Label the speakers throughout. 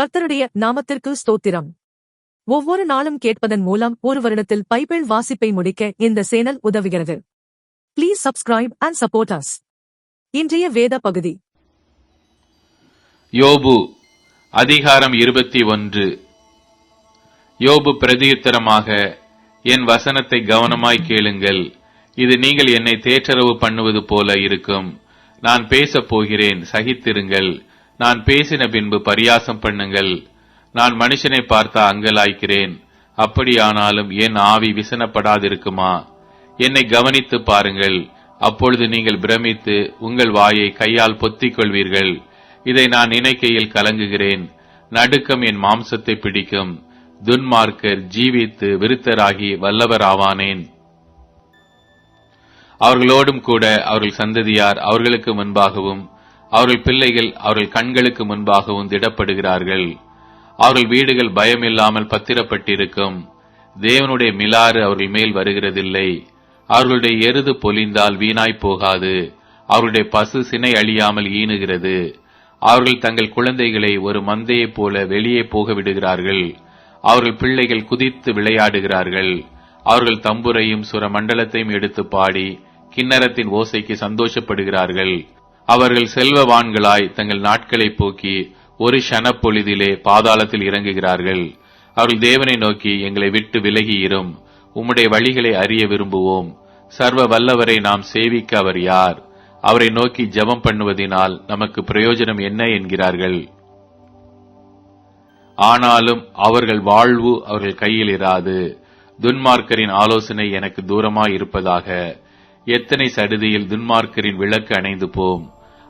Speaker 1: கர்த்தருடைய நாமத்திற்கு ஸ்தோத்திரம். ஒவ்வொரு நாளும் கேட்பதன் மூலம் ஒரு வருடத்தில் பைபிள் வாசிப்பை முடிக்க இந்த சேனல் உதவுகிறது. Please subscribe and support us இன்றைய வேத பகுதி.
Speaker 2: யோபு அதிகாரம் இருபத்தி ஒன்று. யோபு பிரதியுத்தரமாக என் வசனத்தை கவனமாய் கேளுங்கள். இது நீங்கள் என்னை தேற்றரவு பண்ணுவது போல இருக்கும். நான் பேசப் போகிறேன். சகித்திருங்கள். நான் பேசின பின்பு பரியாசம் பண்ணுங்கள். நான் மனுஷனை பார்த்தா அங்கலாய்க்கிறேன். அப்படியானாலும் என் ஆவி விசனப்படாதிருக்குமா? என்னை கவனித்து பாருங்கள். அப்பொழுது நீங்கள் பிரமித்து உங்கள் வாயை கையால் பொத்திக் கொள்வீர்கள். இதை நான் நினைக்கையில் கலங்குகிறேன். நடுக்கம் என் மாம்சத்தை பிடிக்கும். துன்மார்க்கர் ஜீவித்து விருத்தராகி வல்லவராவானேன். அவர்களோடும் கூட அவர்கள் சந்ததியார் அவர்களுக்கு முன்பாகவும் அவர்கள் பிள்ளைகள் அவர்கள் கண்களுக்கு முன்பாகவும் திடப்படுகிறார்கள். அவர்கள் வீடுகள் பயமில்லாமல் பத்திரப்பட்டிருக்கும். தேவனுடைய மிலாறு அவர்கள் மேல் வருகிறதில்லை. அவர்களுடைய எருது பொலிந்தால் வீணாய் போகாது. அவருடைய பசு சினை அழியாமல் ஈனுகிறது. அவர்கள் தங்கள் குழந்தைகளை ஒரு மந்தையைப் போல வெளியே போக விடுகிறார்கள் அவர்கள் பிள்ளைகள் குதித்து விளையாடுகிறார்கள். அவர்கள் தம்புரையும் சுர மண்டலத்தையும் எடுத்து பாடி கிண்ணறத்தின் ஓசைக்கு சந்தோஷப்படுகிறார்கள். அவர்கள் செல்வவான்களாய் தங்கள் நாட்களை போக்கி ஒரு ஷனப்பொழுதிலே பாதாளத்தில் இறங்குகிறார்கள். அவர்கள் தேவனை நோக்கி எங்களை விட்டு விலகியிரும். உம்முடைய வழிகளை அறிய விரும்புவோம். சர்வ வல்லவரை நாம் சேவிக்க அவர் யார்? அவரை நோக்கி ஜெபம் பண்ணுவதினால் நமக்கு பிரயோஜனம் என்ன? என்கிறார்கள். ஆனாலும் அவர்கள் வாழ்வு அவர்கள் கையில் இராது. துன்மார்க்கரின் ஆலோசனை எனக்கு தூரமாய் இருப்பதாக எத்தனை சடுதியில் துன்மார்க்கரின் விளக்கு அணைந்து போம்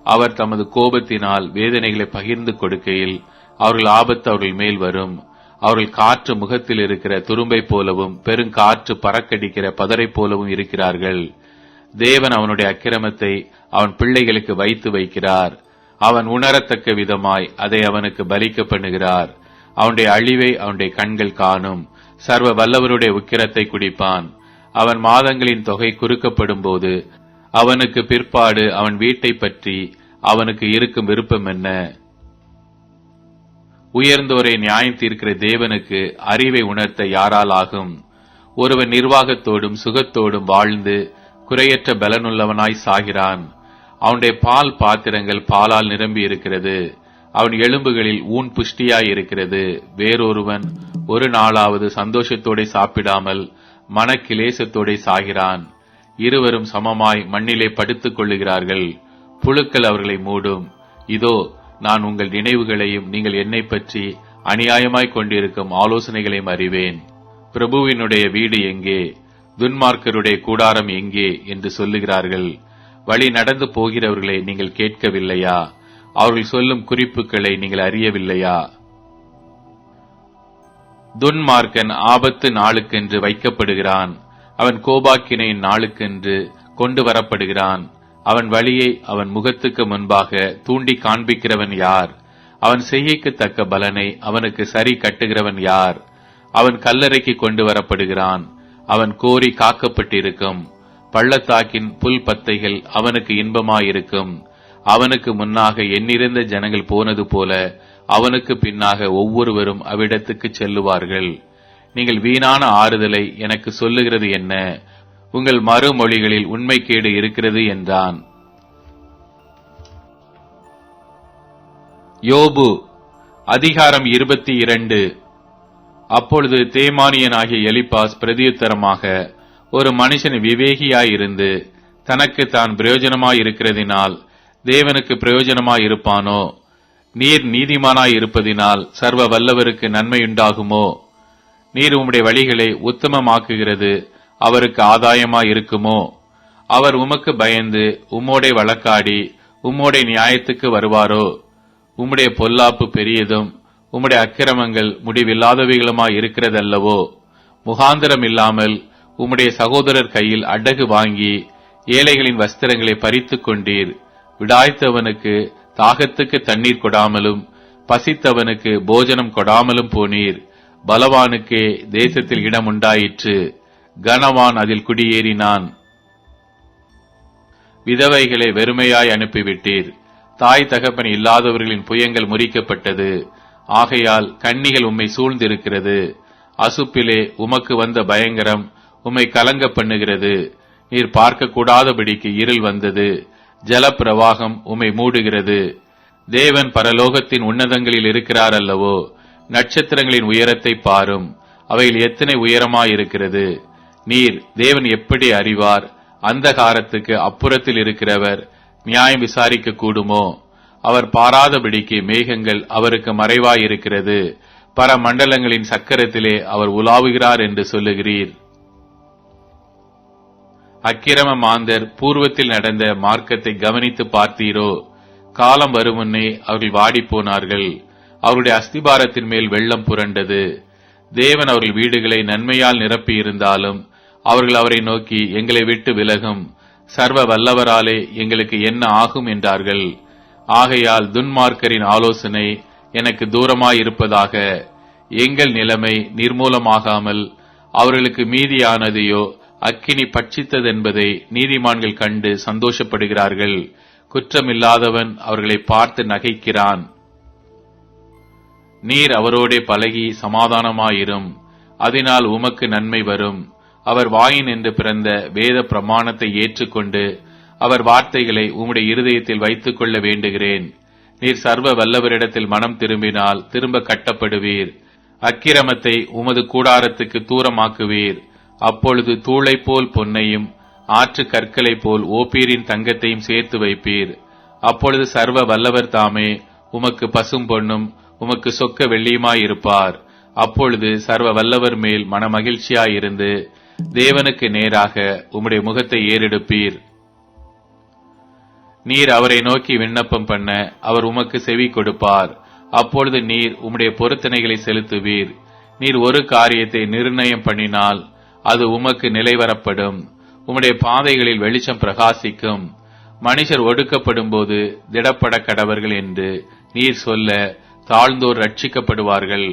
Speaker 2: அவர் தமது கோபத்தினால் வேதனைகளை பகிர்ந்து கொடுக்கையில் அவர்கள் ஆபத்து அவர்கள் மேல் வரும். அவர்கள் காற்று முகத்தில் இருக்கிற துரும்பை போலவும் பெருங்காற்று பறக்கடிக்கிற பதரை போலவும் இருக்கிறார்கள். தேவன் அவனுடைய அக்கிரமத்தை அவன் பிள்ளைகளுக்கு வைத்து வைக்கிறார். அவன் உணரத்தக்க விதமாய் அதை அவனுக்கு பலிக்க பண்ணுகிறார். அவனுடைய அழிவை அவனுடைய கண்கள் காணும். சர்வ வல்லவருடைய உக்கிரத்தை குடிப்பான். அவன் மாதங்களின் தொகை குறுக்கப்படும் போது அவனுக்கு பிற்பாடு அவன் வீட்டை பற்றி அவனுக்கு இருக்கும் விருப்பம் என்ன? உயர்ந்தோரை நியாயம் தீர்க்கிற தேவனுக்கு அறிவை உணர்த்த யாரால் ஆகும்? ஒருவன் நிர்வாகத்தோடும் சுகத்தோடும் வாழ்ந்து குறையற்ற பலனுள்ளவனாய் சாகிறான். அவனுடைய பால் பாத்திரங்கள் பாலால் நிரம்பி இருக்கிறது. அவன் எலும்புகளில் ஊன் புஷ்டியாய் இருக்கிறது. வேறொருவன் ஒரு நாளாவது சந்தோஷத்தோட சாப்பிடாமல் மனக்கிலேசத்தோடே சாகிறான். இருவரும் சமமாய் மண்ணிலே படுத்துக் கொள்ளுகிறார்கள். புழுக்கள் அவர்களை மூடும். இதோ நான் உங்கள் நினைவுகளையும் நீங்கள் என்னை பற்றி அநியாயமாய் கொண்டிருக்கும் ஆலோசனைகளையும் அறிவேன். பிரபுவினுடைய வீடு எங்கே? துன்மார்க்கருடைய கூடாரம் எங்கே? என்று சொல்லுகிறார்கள். வழி நடந்து போகிறவர்களை நீங்கள் கேட்கவில்லையா? அவர்கள் சொல்லும் குறிப்புகளை நீங்கள் அறியவில்லையா? துன்மார்க்கன் ஆபத்து நாளுக்கென்று வைக்கப்படுகிறான். அவன் கோபாக்கினையின் நாளுக்கென்று கொண்டு வரப்படுகிறான் அவன் வழியை அவன் முகத்துக்கு முன்பாக தூண்டி காண்பிக்கிறவன் யார்? அவன் செய்கைக்கு தக்க பலனை அவனுக்கு சரி கட்டுகிறவன் யார்? அவன் கல்லறைக்கு கொண்டு வரப்படுகிறான் அவன் கோரி காக்கப்பட்டிருக்கும். பள்ளத்தாக்கின் புல் பத்தைகள் அவனுக்கு இன்பமாயிருக்கும். அவனுக்கு முன்னாக எண்ணிறந்த ஜனங்கள் போனது போல அவனுக்கு பின்னாக ஒவ்வொருவரும் அவ்விடத்துக்கு செல்லுவார்கள். நீங்கள் வீணான ஆறுதலை எனக்கு சொல்லுகிறது என்ன? உங்கள் மறுமொழிகளில் உண்மைக்கேடு இருக்கிறது என்றான். யோபு அதிகாரம் இருபத்தி இரண்டு. அப்பொழுது தேமானியனாகிய எலிபாஸ் பிரதியுத்தரமாக ஒரு மனுஷன் விவேகியாயிருந்து தனக்கு தான் பிரயோஜனமாயிருக்கிறதினால் தேவனுக்கு பிரயோஜனமாயிருப்பானோ? நீர் நீதிமானாய் இருப்பதினால் சர்வ வல்லவருக்கு நன்மையுண்டாகுமோ? நீர் உம்முடைய வழிகளை உத்தமமாக்குகிறது அவருக்கு ஆதாயமாய் இருக்குமோ? அவர் உமக்கு பயந்து உம்மோடே வழக்காடி உம்மோடைய நியாயத்துக்கு வருவாரோ? உம்முடைய பொல்லாப்பு பெரியதும் உம்முடைய அக்கிரமங்கள் முடிவில்லாதவைகளுமாய் இருக்கிறதல்லவோ? முகாந்திரம் இல்லாமல் உம்முடைய சகோதரர் கையில் அடகு வாங்கி ஏழைகளின் வஸ்திரங்களை பறித்துக் கொண்டீர். விடாய்த்தவனுக்கு தாகத்துக்கு தண்ணீர் கொடாமலும் பசித்தவனுக்கு போஜனம் கொடாமலும் போனீர். பலவானுக்கே தேசத்தில் இடம் உண்டாயிற்று கனவான் அதில் குடியேறினான். விதவைகளை வெறுமையாய் அனுப்பிவிட்டீர். தாய் தகப்பன் இல்லாதவர்களின் புயங்கள் முறிக்கப்பட்டது. ஆகையால் கண்ணிகள் உம்மை சூழ்ந்திருக்கிறது. அசுப்பிலே உமக்கு வந்த பயங்கரம் உம்மை கலங்க பண்ணுகிறது. நீர் பார்க்க கூடாதபடிக்கு இருள் வந்தது. ஜலப்பிரவாகம் உம்மை மூடுகிறது. தேவன் பரலோகத்தின் உன்னதங்களில் இருக்கிறார் அல்லவோ? நட்சத்திரங்களின் உயரத்தை பாரும். அவைகள் எத்தனை உயரமாயிருக்கிறது? நீர் தேவன் எப்படி அறிவார்? அந்தகாரத்துக்கு அப்புறத்தில் இருக்கிறவர் நியாயம் விசாரிக்க கூடுமோ அவர் பாராதபடிக்கு மேகங்கள் அவருக்கு மறைவாயிருக்கிறது. பரமண்டலங்களின் சக்கரத்திலே அவர் உலாவுகிறார் என்று சொல்லுகிறீர். அக்கிரம மாந்தர் பூர்வத்தில் நடந்த மார்க்கத்தை கவனித்து பார்த்தீரோ? காலம் வரும் முன்னே அவர்கள் வாடிப்போனார்கள் அவருடைய அஸ்திபாரத்தின் மேல் வெள்ளம் புரண்டது. தேவன் அவர்கள் வீடுகளை நன்மையால் நிரப்பி இருந்தாலும் அவர்கள் அவரை நோக்கி எங்களை விட்டு விலகும். சர்வ வல்லவராலே எங்களுக்கு என்ன ஆகும்? என்றார்கள். ஆகையால் துன்மார்க்கரின் ஆலோசனை எனக்கு தூரமாயிருப்பதாக எங்கள் நிலைமை நிர்மூலமாகாமல் அவர்களுக்கு மீதியானதையோ அக்கினி பட்சித்ததென்பதை நீதிமான்கள் கண்டு சந்தோஷப்படுகிறார்கள். குற்றமில்லாதவன் அவர்களை பார்த்து நகைக்கிறான். நீர் அவரோடே பழகி சமாதானமாயிரும். அதனால் உமக்கு நன்மை வரும். அவர் வாயின் என்று பிறந்த வேத பிரமாணத்தை ஏற்றுக்கொண்டு அவர் வார்த்தைகளை உம்முடைய இருதயத்தில் வைத்துக் கொள்ள வேண்டுகிறேன். நீர் சர்வ வல்லவரிடத்தில் மனம் திரும்பினால் திரும்ப கட்டப்படுவீர். அக்கிரமத்தை உமது கூடாரத்துக்கு தூரமாக்குவீர். அப்பொழுது தூளை போல் பொன்னையும் ஆற்று கற்களை போல் ஓப்பீரின் தங்கத்தையும் சேர்த்து வைப்பீர். அப்பொழுது சர்வ வல்லவர் தாமே உமக்கு பசும் பொன்னும் உமக்கு சொக்க வெள்ளியுமாயிருப்பார். அப்பொழுது சர்வ வல்லவர் மேல் மனமகிழ்ச்சியாயிருந்து தேவனுக்கு நேராக உம்முடைய முகத்தை ஏறெடுப்பீர். நீர் அவரை நோக்கி விண்ணப்பம் பண்ண அவர் உமக்கு செவி கொடுப்பார். அப்பொழுது நீர் உம்முடைய பொருத்தனைகளை செலுத்துவீர். நீர் ஒரு காரியத்தை நிர்ணயம் பண்ணினால் அது உமக்கு நிலைவரப்படும். உம்முடைய பாதைகளில் வெளிச்சம் பிரகாசிக்கும். மனுஷர் ஒடுக்கப்படும் போது திடப்பட கடவர்கள் என்று நீர் சொல்ல தாழ்ந்தோர் ரட்சிக்கப்படுவார்கள்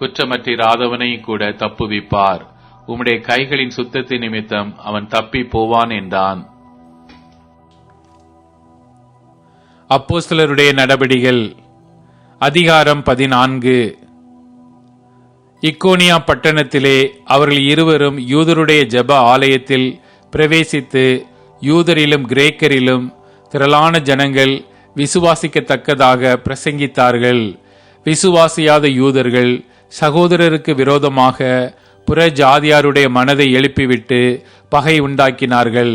Speaker 2: குற்றமற்றிராதவனையும் கூட தப்புவிப்பார். உம்முடைய கைகளின் சுத்தத்தின் நிமித்தம் அவன் தப்பி போவான் என்றான்.
Speaker 3: அப்போஸ்தலருடைய நடபடிகள் அதிகாரம் பதினான்கு. இக்கோனியா பட்டணத்திலே அவர்கள் இருவரும் யூதருடைய ஜெப ஆலயத்தில் பிரவேசித்து யூதரிலும் கிரேக்கரிலும் திரளான ஜனங்கள் விசுவாசிக்கத்தக்கதாக பிரசங்கித்தார்கள். விசுவாசியாத யூதர்கள் சகோதரருக்கு விரோதமாக புற ஜாதியாருடைய மனதை எழுப்பிவிட்டு பகை உண்டாக்கினார்கள்.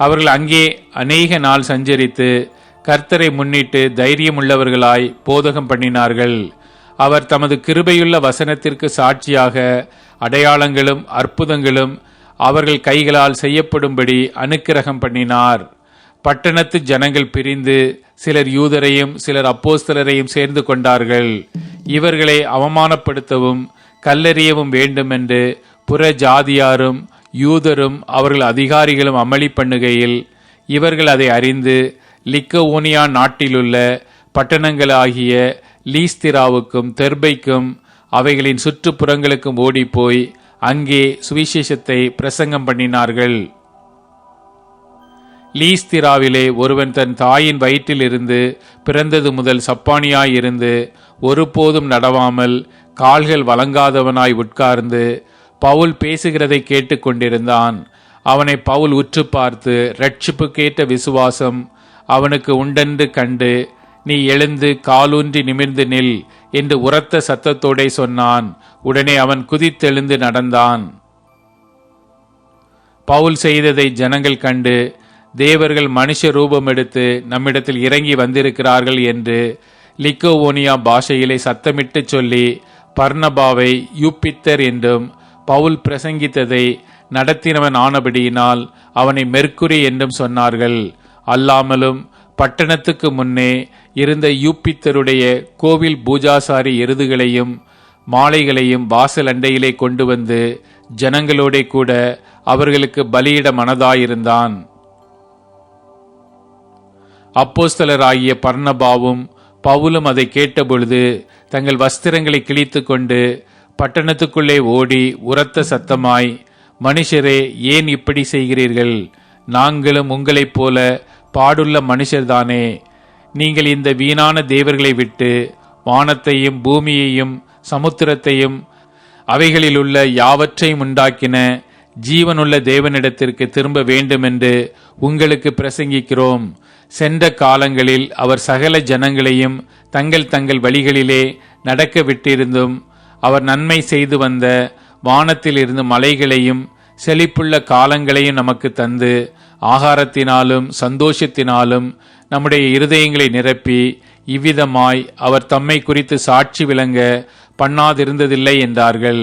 Speaker 3: அவர்கள் அங்கே அநேக நாள் சஞ்சரித்து கர்த்தரை முன்னிட்டு தைரியமுள்ளவர்களாய் போதகம் பண்ணினார்கள். அவர் தமது கிருபையுள்ள வசனத்திற்கு சாட்சியாக அடையாளங்களும் அற்புதங்களும் அவர்கள் கைகளால் செய்யப்படும்படி அனுக்கிரகம் பண்ணினார். பட்டணத்து ஜனங்கள் பிரிந்து சிலர் யூதரையும் சிலர் அப்போஸ்தலரையும் சேர்ந்து கொண்டார்கள். இவர்களை அவமானப்படுத்தவும் கல்லெறியவும் வேண்டுமென்று புற ஜாதியாரும் யூதரும் அவர்கள் அதிகாரிகளும் அமளி பண்ணுகையில் இவர்கள் அதை அறிந்து லிக்கவோனியா நாட்டிலுள்ள பட்டணங்களாகிய லீஸ்திராவுக்கும் தெர்பைக்கும் அவைகளின் சுற்றுப்புறங்களுக்கும் ஓடிப்போய் அங்கே சுவிசேஷத்தை பிரசங்கம் பண்ணினார்கள். லீஸ்திராவிலே ஒருவன் தன் தாயின் வயிற்றிலிருந்து பிறந்தது முதல் சப்பானியாயிருந்து ஒருபோதும் நடவாமல் கால்கள் வழங்காதவனாய் உட்கார்ந்து பவுல் பேசுகிறதை கேட்டுக்கொண்டிருந்தான் அவனை பவுல் உற்று பார்த்து ரட்சிப்புக்கேற்ற விசுவாசம் அவனுக்கு உண்டென்று கண்டு நீ எழுந்து காலூன்றி நிமிர்ந்து நில் என்று உரத்த சத்தத்தோடே சொன்னான். உடனே அவன் குதித்தெழுந்து நடந்தான். பவுல் செய்ததை ஜனங்கள் கண்டு தேவர்கள் மனுஷ ரூபம் எடுத்து நம்மிடத்தில் இறங்கி வந்திருக்கிறார்கள் என்று லிக்கோவோனியா பாஷையிலே சத்தமிட்டு சொல்லி பர்ணபாவை யூப்பித்தர் என்றும் பவுல் பிரசங்கித்ததை நடத்தினவன் ஆனபடியினால் அவனை மெர்க்குரி என்றும் சொன்னார்கள். அல்லாமலும் பட்டணத்துக்கு முன்னே இருந்த யூப்பித்தருடைய கோவில் பூஜாசாரி எருதுகளையும் மாலைகளையும் வாசல் அண்டையிலே கொண்டு வந்து ஜனங்களோடே கூட அவர்களுக்கு பலியிட மனதாயிருந்தான். அப்போஸ்தலராகிய பர்ணபாவும் பவுலும் அதை கேட்டபொழுது தங்கள் வஸ்திரங்களை கிழித்து கொண்டு பட்டணத்துக்குள்ளே ஓடி உரத்த சத்தமாய் மனுஷரே ஏன் இப்படி செய்கிறீர்கள்? நாங்களும் உங்களைப் போல பாடுள்ள மனுஷர்தானே.
Speaker 2: நீங்கள் இந்த வீணான தேவர்களை விட்டு வானத்தையும் பூமியையும் சமுத்திரத்தையும் அவைகளிலுள்ள யாவற்றையும் உண்டாக்கின ஜீவனுள்ள தேவனிடத்திற்கு திரும்ப வேண்டுமென்று உங்களுக்கு பிரசங்கிக்கிறோம். சென்ற காலங்களில் அவர் சகல ஜனங்களையும் தங்கள் தங்கள் வழிகளிலே நடக்க விட்டிருந்தும் அவர் நன்மை செய்து வந்த வானத்தில் இருந்து மலைகளையும் செழிப்புள்ள காலங்களையும் நமக்கு தந்து ஆகாரத்தினாலும் சந்தோஷத்தினாலும் நம்முடைய இருதயங்களை நிரப்பி இவ்விதமாய் அவர் தம்மை குறித்து சாட்சி விளங்க பண்ணாதிருந்ததில்லை என்றார்கள்.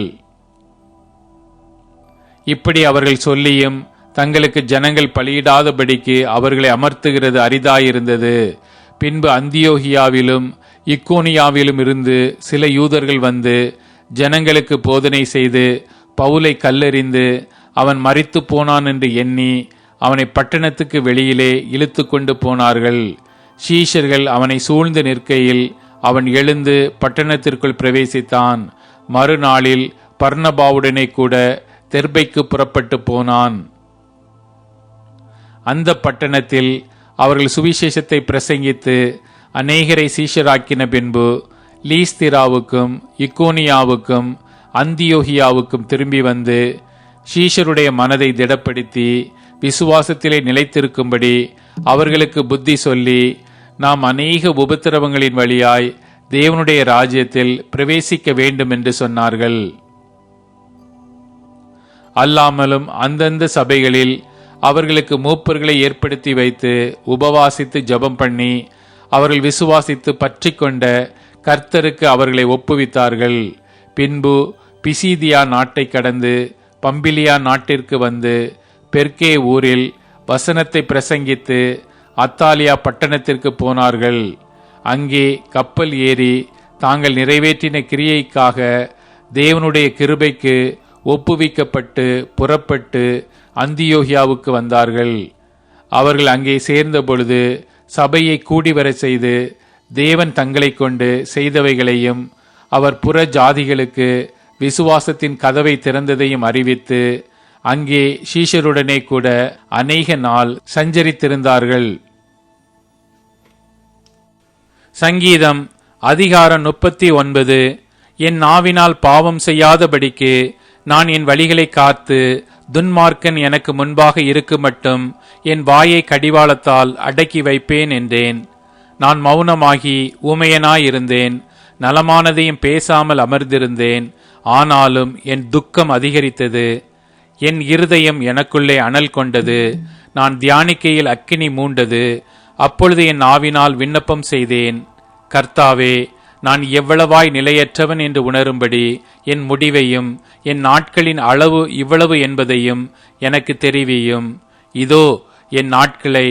Speaker 2: இப்படி அவர்கள் சொல்லியும் தங்களுக்கு ஜனங்கள் பலியிடாதபடிக்கு அவர்களை அமர்த்துகிறது அரிதாயிருந்தது. பின்பு அந்தியோகியாவிலும் இக்கோனியாவிலும் இருந்து சில யூதர்கள் வந்து ஜனங்களுக்கு போதனை செய்து பவுலை கல்லெறிந்து அவன் மறித்து போனான் என்று எண்ணி அவனை பட்டணத்துக்கு வெளியிலே இழுத்து கொண்டு போனார்கள். சீஷர்கள் அவனை சூழ்ந்து நிற்கையில் அவன் எழுந்து பட்டணத்திற்குள் பிரவேசித்தான். மறுநாளில் பர்ணபாவுடனே கூட தெர்பைக்கு புறப்பட்டு போனான். அந்த பட்டணத்தில் அவர்கள் சுவிசேஷத்தை பிரசங்கித்து அநேகரை சீஷராக்கின பின்பு லீஸ்திராவுக்கும் இக்கோனியாவுக்கும் அந்தியோகியாவுக்கும் திரும்பி வந்து ஷீஷருடைய மனதை திடப்படுத்தி விசுவாசத்திலே நிலைத்திருக்கும்படி அவர்களுக்கு புத்தி சொல்லி நாம் அநேக உபத்திரவங்களின் வழியாய் தேவனுடைய ராஜ்யத்தில் பிரவேசிக்க வேண்டும் என்று சொன்னார்கள். அல்லாமலும் அந்தந்த சபைகளில் அவர்களுக்கு மூப்பர்களை ஏற்படுத்தி வைத்து உபவாசித்து ஜெபம் பண்ணி அவர்கள் விசுவாசித்து பற்றி கொண்ட கர்த்தருக்கு அவர்களை ஒப்புவித்தார்கள். பின்பு பிசீதியா நாட்டை கடந்து பம்பிலியா நாட்டிற்கு வந்து பெர்கே ஊரில் வசனத்தை பிரசங்கித்து அத்தாலியா பட்டணத்திற்கு போனார்கள். அங்கே கப்பல் ஏறி தாங்கள் நிறைவேற்றின கிரியைக்காக தேவனுடைய கிருபைக்கு ஒப்புவிக்கப்பட்டு புறப்பட்டு அந்தியோகியாவுக்கு வந்தார்கள். அவர்கள் அங்கே சேர்ந்த பொழுது சபையை கூடி வர செய்து தேவன் தங்களை கொண்டு செய்தவைகளையும் அவர் புற ஜாதிகளுக்கு விசுவாசத்தின் கதவை திறந்ததையும் அறிவித்து அங்கே சீஷருடனே கூட அநேக நாள் சஞ்சரித்திருந்தார்கள். சங்கீதம் அதிகாரம் முப்பத்தி ஒன்பது என் நாவினால் பாவம் செய்யாதபடிக்கு நான் என் வழிகளை காத்து துன்மார்க்கன் எனக்கு முன்பாக இருக்கு மட்டும் என் வாயை கடிவாளத்தால் அடக்கி வைப்பேன் என்றேன். நான் மௌனமாகி ஊமையனாயிருந்தேன் நலமானதையும் பேசாமல் அமர்ந்திருந்தேன். ஆனாலும் என் துக்கம் அதிகரித்தது. என் இருதயம் எனக்குள்ளே அனல் கொண்டது. நான் தியானிக்கையில் அக்கினி மூண்டது. அப்பொழுது என் ஆவினால் விண்ணப்பம் செய்தேன். கர்த்தாவே நான் எவ்வளவாய் நிலையற்றவன் என்று உணரும்படி என் முடிவையும் என் நாட்களின் அளவு இவ்வளவு என்பதையும் எனக்கு தெரிவியும். இதோ என் நாட்களை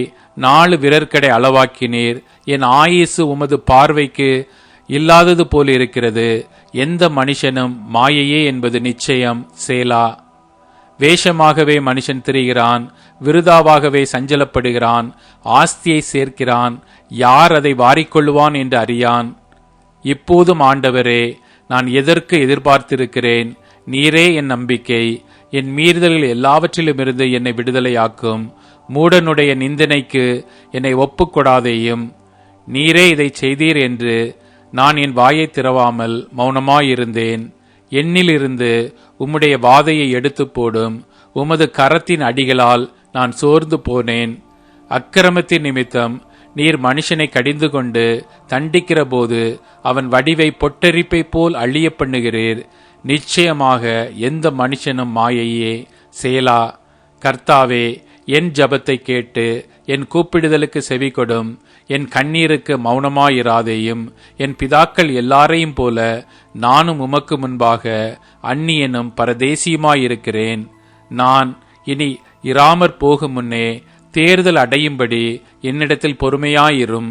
Speaker 2: நாலு விரற்கடை அளவாக்கினீர். என் ஆயுசு உமது பார்வைக்கு இல்லாதது போல் இருக்கிறது எந்த மனுஷனும் மாயையே என்பது நிச்சயம் சேலா. வேஷமாகவே மனுஷன் திரிகிறான் விருதாவாகவே சஞ்சலப்படுகிறான் ஆஸ்தியை சேர்க்கிறான் யார் அதை வாரிக்கொள்ளுவான் என்று அறியான். இப்போதும் ஆண்டவரே நான் எதற்கு எதிர்பார்த்திருக்கிறேன்? நீரே என் நம்பிக்கை. என் மீறுதல்கள் எல்லாவற்றிலுமிருந்து என்னை விடுதலையாக்கும். மூடனுடைய நிந்தனைக்கு என்னை ஒப்புக்கொடாதேயும். நீரே இதை செய்தீர் என்று நான் என் வாயை திறவாமல் மௌனமாயிருந்தேன். என்னிலிருந்து உம்முடைய வாதையை எடுத்து போடும் உமது கரத்தின் அடிகளால் நான் சோர்ந்து போனேன். அக்கிரமத்தின் நிமித்தம் நீர் மனுஷனை கடிந்து கொண்டு தண்டிக்கிற போது அவன் வடிவை பொட்டரிப்பை போல் அழிய பண்ணுகிறீர். நிச்சயமாக எந்த மனுஷனும் மாயையே. சேலா கர்த்தாவே என் ஜபத்தை கேட்டு என் கூப்பிடுதலுக்கு செவி கொடும் என் கண்ணீருக்கு மௌனமாயிராதேயும் என் பிதாக்கள் எல்லாரையும் போல நானும் உமக்கு முன்பாக அந்நியனும் பரதேசியுமாயிருக்கிறேன். நான் இனி இராமற் போகும் முன்னே தேர்தல் அடையும்படி என்னிடத்தில் பொறுமையாயிரும்.